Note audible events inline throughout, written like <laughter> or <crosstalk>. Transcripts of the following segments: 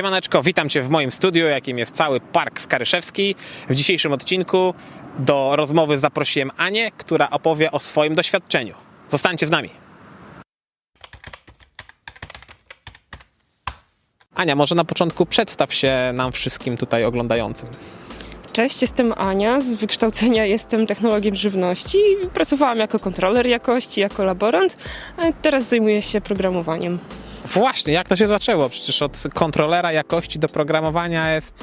Siemaneczko, witam Cię w moim studiu, jakim jest cały Park Skaryszewski. W dzisiejszym odcinku do rozmowy zaprosiłem Anię, która opowie o swoim doświadczeniu. Zostańcie z nami. Ania, może na początku przedstaw się nam wszystkim tutaj oglądającym. Cześć, jestem Ania. Z wykształcenia jestem technologiem żywności. Pracowałam jako kontroler jakości, jako laborant, a teraz zajmuję się programowaniem. Właśnie, jak to się zaczęło? Przecież od kontrolera jakości do programowania jest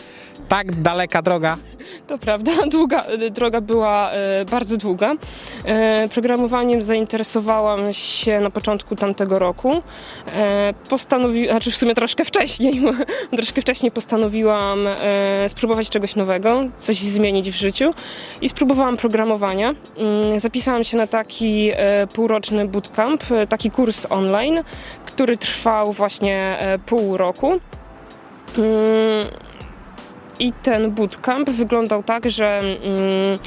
tak daleka droga. To prawda, <laughs> długa, droga była e, bardzo długa. E, programowaniem zainteresowałam się na początku tamtego roku. E, postanowi, znaczy w sumie troszkę wcześniej, <laughs> troszkę wcześniej postanowiłam e, spróbować czegoś nowego, coś zmienić w życiu i spróbowałam programowania. Mm, Zapisałam się na taki e, półroczny bootcamp, e, taki kurs online, który trwał właśnie e, pół roku. Mm, I ten bootcamp wyglądał tak, że mm,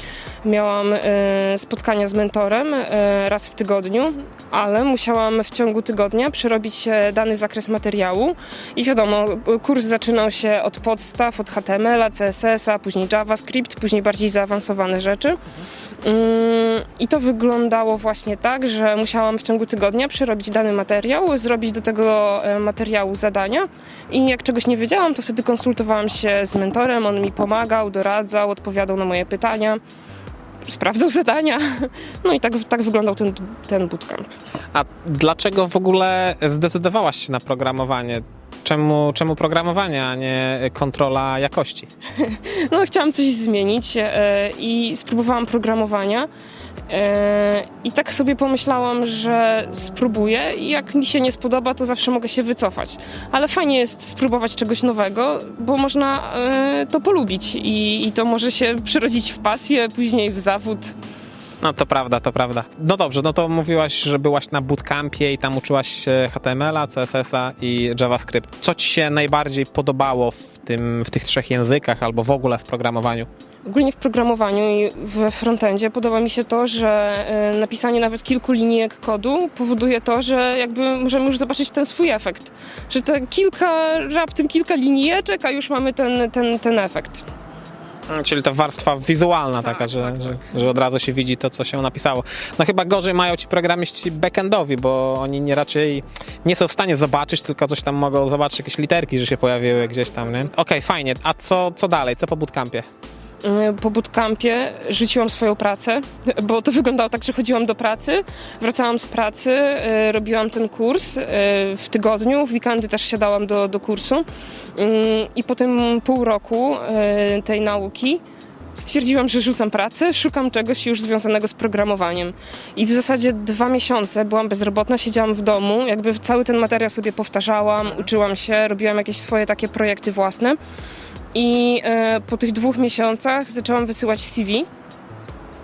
miałam e, spotkania z mentorem e, raz w tygodniu, ale musiałam w ciągu tygodnia przerobić e, dany zakres materiału. I wiadomo, kurs zaczynał się od podstaw, od HTML-a, CSS-a, później JavaScript, później bardziej zaawansowane rzeczy. Mm, I to wyglądało właśnie tak, że musiałam w ciągu tygodnia przerobić dany materiał, zrobić do tego materiału zadania i jak czegoś nie wiedziałam, to wtedy konsultowałam się z mentorem, on mi pomagał, doradzał, odpowiadał na moje pytania, sprawdzał zadania. <laughs> No i tak, tak wyglądał ten, ten bootcamp. A dlaczego w ogóle zdecydowałaś się na programowanie? Czemu, czemu programowanie, a nie kontrola jakości? <laughs> No, chciałam coś zmienić e, i spróbowałam programowania. E, I tak sobie pomyślałam, że spróbuję i jak mi się nie spodoba, to zawsze mogę się wycofać. Ale fajnie jest spróbować czegoś nowego, bo można e, to polubić i, i to może się przerodzić w pasję, później w zawód. No to prawda, to prawda. No dobrze, no to mówiłaś, że byłaś na bootcampie i tam uczyłaś się HTML-a, CSS-a i JavaScript. Co ci się najbardziej podobało w, tym, w tych trzech językach albo w ogóle w programowaniu? Ogólnie w programowaniu i we frontendzie podoba mi się to, że e, napisanie nawet kilku linijek kodu powoduje to, że jakby możemy już zobaczyć ten swój efekt. Że te kilka, raptem kilka linijeczek, a już mamy ten, ten, ten efekt. Czyli ta warstwa wizualna taka, że, że, że od razu się widzi to, co się napisało. No chyba gorzej mają ci programiści backendowi, bo oni nie raczej nie są w stanie zobaczyć, tylko coś tam mogą zobaczyć, jakieś literki, że się pojawiły gdzieś tam, nie? Okej, fajnie. A co, co dalej? Co po bootcampie? E, Po bootcampie rzuciłam swoją pracę, <laughs> bo to wyglądało tak, że chodziłam do pracy, wracałam z pracy, e, robiłam ten kurs e, w tygodniu, w weekendy też siadałam do, do kursu. Mm, i po tym pół roku tej nauki stwierdziłam, że rzucam pracę, szukam czegoś już związanego z programowaniem. I w zasadzie dwa miesiące byłam bezrobotna, siedziałam w domu, jakby cały ten materiał sobie powtarzałam, uczyłam się, robiłam jakieś swoje takie projekty własne. I e, po tych dwóch miesiącach zaczęłam wysyłać CV.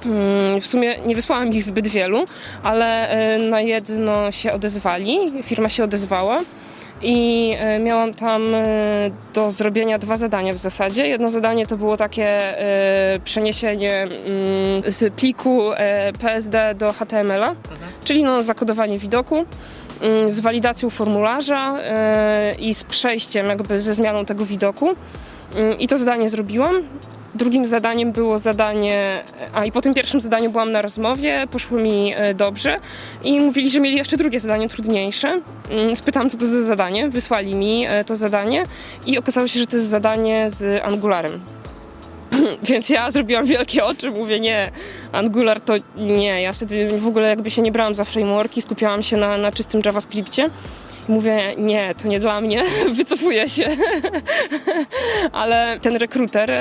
Mm, W sumie nie wysłałam ich zbyt wielu, ale e, na jedno się odezwali, firma się odezwała. I e, miałam tam e, do zrobienia dwa zadania w zasadzie. Jedno zadanie to było takie e, przeniesienie mm, z pliku PSD do HTML-a, czyli no, zakodowanie widoku mm, z walidacją formularza i z przejściem jakby ze zmianą tego widoku. Mm, I to zadanie zrobiłam. Drugim zadaniem było zadanie, a i po tym pierwszym zadaniu byłam na rozmowie, poszło mi e, dobrze i mówili, że mieli jeszcze drugie zadanie trudniejsze. Mm, Spytałam, co to za zadanie, wysłali mi e, to zadanie i okazało się, że to jest zadanie z Angularem. <laughs> Więc ja zrobiłam wielkie oczy, mówię nie, Angular to nie. Ja wtedy w ogóle jakby się nie brałam za frameworki, skupiałam się na, na czystym JavaScriptie. Mówię, nie, to nie dla mnie, <laughs> wycofuję się. <laughs> Ale ten rekruter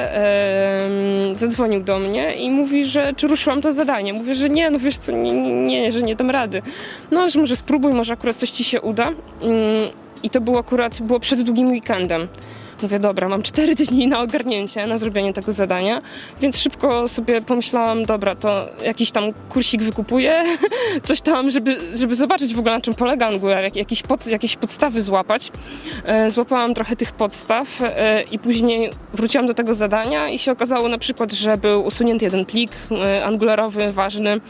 zadzwonił do mnie i mówi, że czy ruszyłam to zadanie. Mówię, że nie, no wiesz co, nie, nie, że nie dam rady. No ale że może spróbuj, może akurat coś ci się uda. Mm, I to było akurat, było przed długim weekendem. Mówię, dobra, mam cztery <laughs> dni na ogarnięcie, na zrobienie tego zadania, więc szybko sobie pomyślałam, dobra, to jakiś tam kursik wykupuję, <laughs> coś tam, żeby, żeby zobaczyć w ogóle na czym polega Angular, jak, jakiś pod, jakieś podstawy złapać. E, złapałam trochę tych podstaw e, i później wróciłam do tego zadania i się okazało na przykład, że był usunięty jeden plik e, angularowy ważny,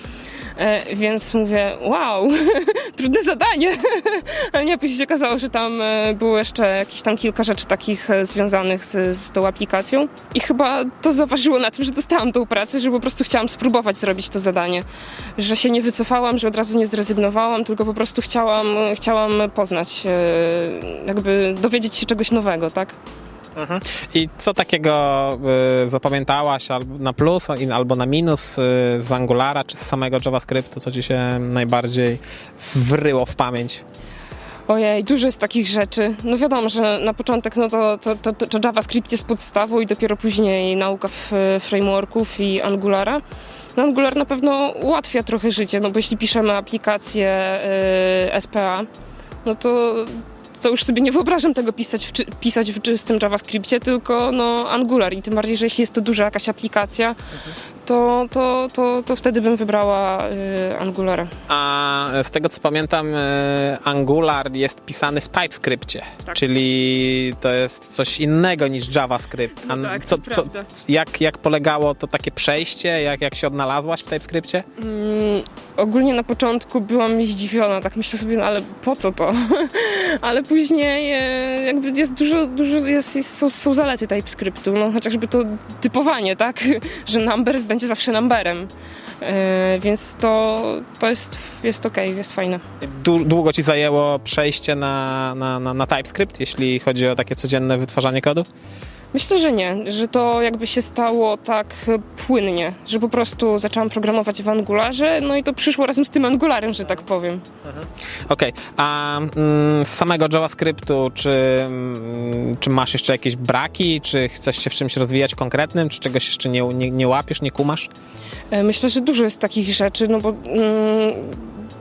więc mówię, wow, <laughs> trudne zadanie. <laughs> Ale nie, później się okazało, że tam e, było jeszcze jakieś tam kilka rzeczy takich e, związanych z, z tą aplikacją. I chyba to zaważyło na tym, że dostałam tą pracę, że po prostu chciałam spróbować zrobić to zadanie. Że się nie wycofałam, że od razu nie zrezygnowałam, tylko po prostu chciałam, chciałam poznać, e, jakby dowiedzieć się czegoś nowego, tak? I co takiego y, zapamiętałaś albo na plus albo na minus y, z Angulara czy z samego JavaScriptu, co ci się najbardziej wryło w pamięć? Ojej, dużo jest takich rzeczy. No wiadomo, że na początek no to, to, to, to JavaScript jest podstawą i dopiero później nauka w, frameworków i Angulara. No Angular na pewno ułatwia trochę życie, no bo jeśli piszemy aplikację y, SPA, no to, to już sobie nie wyobrażam tego pisać w, czy- pisać w czystym JavaScriptie, tylko no Angular i tym bardziej, że jeśli jest to duża jakaś aplikacja, to, to, to, to wtedy bym wybrała y, Angulara. A z tego co pamiętam, y, Angular jest pisany w TypeScriptie, Tak. czyli to jest coś innego niż JavaScript. No tak, co, co, jak, jak polegało to takie przejście? Jak, jak się odnalazłaś w TypeScriptie? Mm, ogólnie na początku byłam zdziwiona, tak myślę sobie, no ale po co to? <laughs> ale później e, jakby jest dużo, dużo jest, jest, są, są zalety TypeScriptu, no chociażby to typowanie, tak? <laughs> Że number będzie zawsze numberem. E, więc to, to jest, jest okej, jest fajne. Dłu- Długo ci zajęło przejście na, na, na, na TypeScript, jeśli chodzi o takie codzienne wytwarzanie kodu? Myślę, że nie, że to jakby się stało tak płynnie, że po prostu zaczęłam programować w Angularze, no i to przyszło razem z tym Angularem, że tak powiem. Okej, a mm, z samego JavaScriptu, czy, mm, czy masz jeszcze jakieś braki, czy chcesz się w czymś rozwijać konkretnym, czy czegoś jeszcze nie, nie, nie łapiesz, nie kumasz? E, Myślę, że dużo jest takich rzeczy, no bo mm,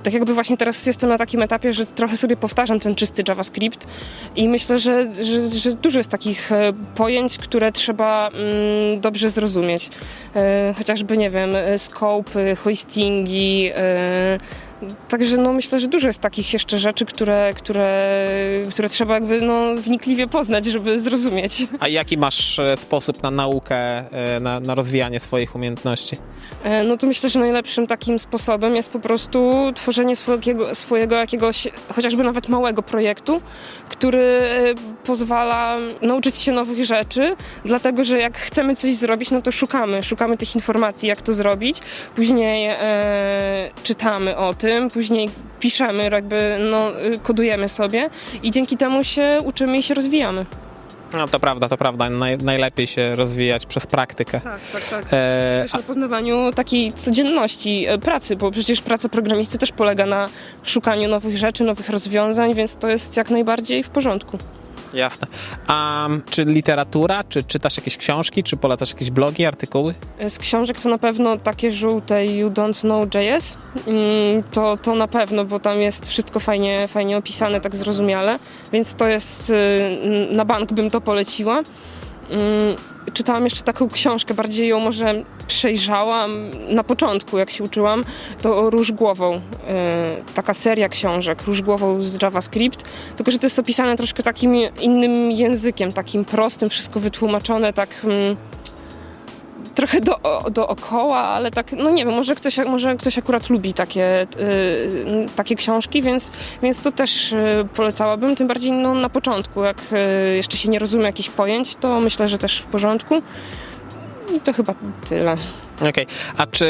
tak jakby właśnie teraz jestem na takim etapie, że trochę sobie powtarzam ten czysty JavaScript i myślę, że, że, że dużo jest takich e, pojęć, które trzeba mm, dobrze zrozumieć. E, Chociażby, nie wiem, e, scope, hoistingi, Także no myślę, że dużo jest takich jeszcze rzeczy, które, które, które trzeba jakby no, wnikliwie poznać, żeby zrozumieć. A jaki masz e, sposób na naukę, e, na, na rozwijanie swoich umiejętności? E, No to myślę, że najlepszym takim sposobem jest po prostu tworzenie swojego, swojego jakiegoś, chociażby nawet małego projektu, który pozwala nauczyć się nowych rzeczy, dlatego że jak chcemy coś zrobić, no to szukamy, szukamy tych informacji, jak to zrobić, później e, czytamy o tym, później piszemy, jakby no, y, kodujemy sobie i dzięki temu się uczymy i się rozwijamy. No to prawda, to prawda. Naj, najlepiej się rozwijać przez praktykę. Tak, tak, tak. E, też na poznawaniu takiej codzienności e, pracy, bo przecież praca programisty też polega na szukaniu nowych rzeczy, nowych rozwiązań, więc to jest jak najbardziej w porządku. Jasne. A czy literatura, czy czytasz jakieś książki, czy polecasz jakieś blogi, artykuły? E, Z książek to na pewno takie żółte You Don't Know JS, Mm, to, to na pewno, bo tam jest wszystko fajnie, fajnie opisane, tak zrozumiale, więc to jest, y, na bank bym to poleciła. Mm, Czytałam jeszcze taką książkę, bardziej ją może przejrzałam na początku, jak się uczyłam, to Róż Głową. y, Taka seria książek, Róż Głową z JavaScript, tylko że to jest opisane troszkę takim innym językiem, takim prostym, wszystko wytłumaczone tak... mm, trochę do, dookoła, ale tak, no nie wiem, może ktoś, może ktoś akurat lubi takie, y, takie książki, więc, więc to też y, polecałabym, tym bardziej no, na początku, jak y, jeszcze się nie rozumie jakichś pojęć, to myślę, że też w porządku. I to chyba tyle. Okej. A czy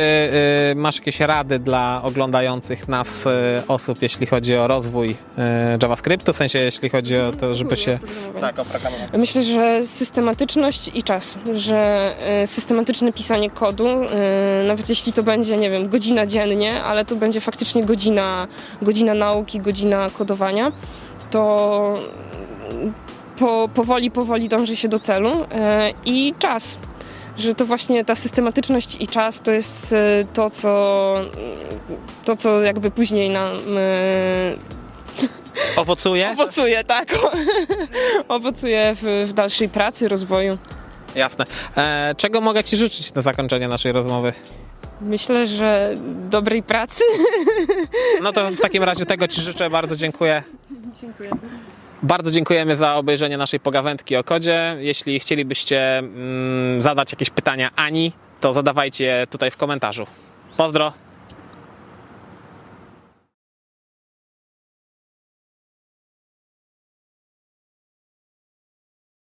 y, masz jakieś rady dla oglądających nas y, osób, jeśli chodzi o rozwój y, JavaScriptu, w sensie jeśli chodzi o to, żeby się... Tak, oprogramować. Myślę, że systematyczność i czas, że y, systematyczne pisanie kodu, y, nawet jeśli to będzie, nie wiem, godzina dziennie, ale to będzie faktycznie godzina, godzina nauki, godzina kodowania, to po, powoli, powoli dąży się do celu y, i czas. Że to właśnie ta systematyczność i czas to jest y, to, co, to, co jakby później nam y, Owocuje? owocuje, tak. <laughs> owocuje w, w dalszej pracy, rozwoju. Jasne. E, czego mogę Ci życzyć na zakończenie naszej rozmowy? Myślę, że dobrej pracy. No to w takim razie tego Ci życzę. Bardzo dziękuję. Dziękuję. Bardzo dziękujemy za obejrzenie naszej pogawędki o kodzie. Jeśli chcielibyście mm, zadać jakieś pytania Ani, to zadawajcie je tutaj w komentarzu. Pozdro!